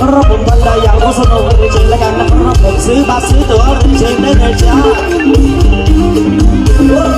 นะครับผมบันใดอยากมาสนุกเรียนเชิญแล้วกันนะครับผมซื้อบัตรซื้อตั๋วเรียนเชิญได้เลยจ้า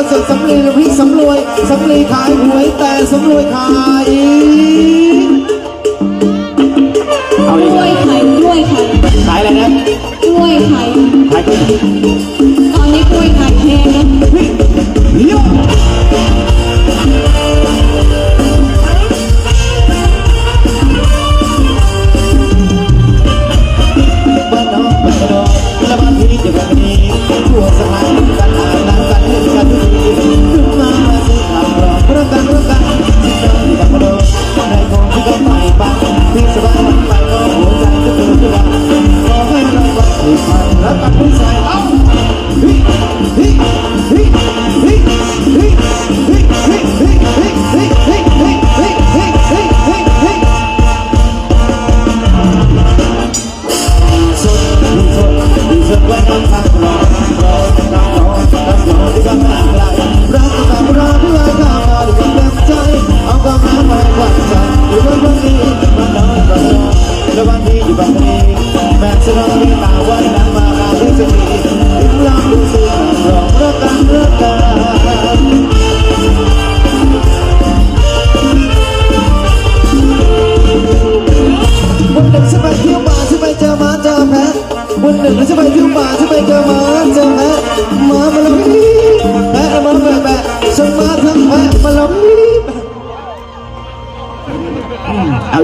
ระสริฐสำลีและพี่สำรวยสำลีขายหวยแต่สำรวยขายอีกลุ้ยไข่กล้วยไข่ขายอะไรนะกล้วยไข่ขายก๋ยตอนนี้กล้วยไข่แพงนะเลี้ยวบ้านนอกบ้านนอกและบ้านที่เดียวนนี้ Nobody you but me. That's it all about what I'm about.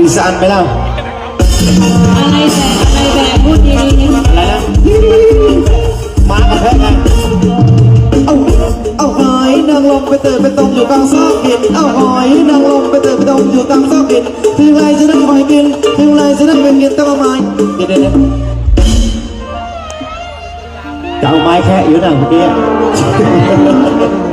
อาอีสานไปแล้วอะไรแต่อะไรแต่พูดดีๆนะอะไรนะหมากับแพะไงเอาเอาหอยนางลมไปเติมไปตรงอยู่กลางซอกหินเอาหอยนางลมไปเติมไปตรงอยู่กลางซอกหินถึงไรจะนั่งหอยกินถึงไรจะนั่งเป็นกินต้องเอาไม้เดี๋ยวเดี๋ยวเดี๋ยวจะเอาไม้แค่อยู่นะเมื่อกี้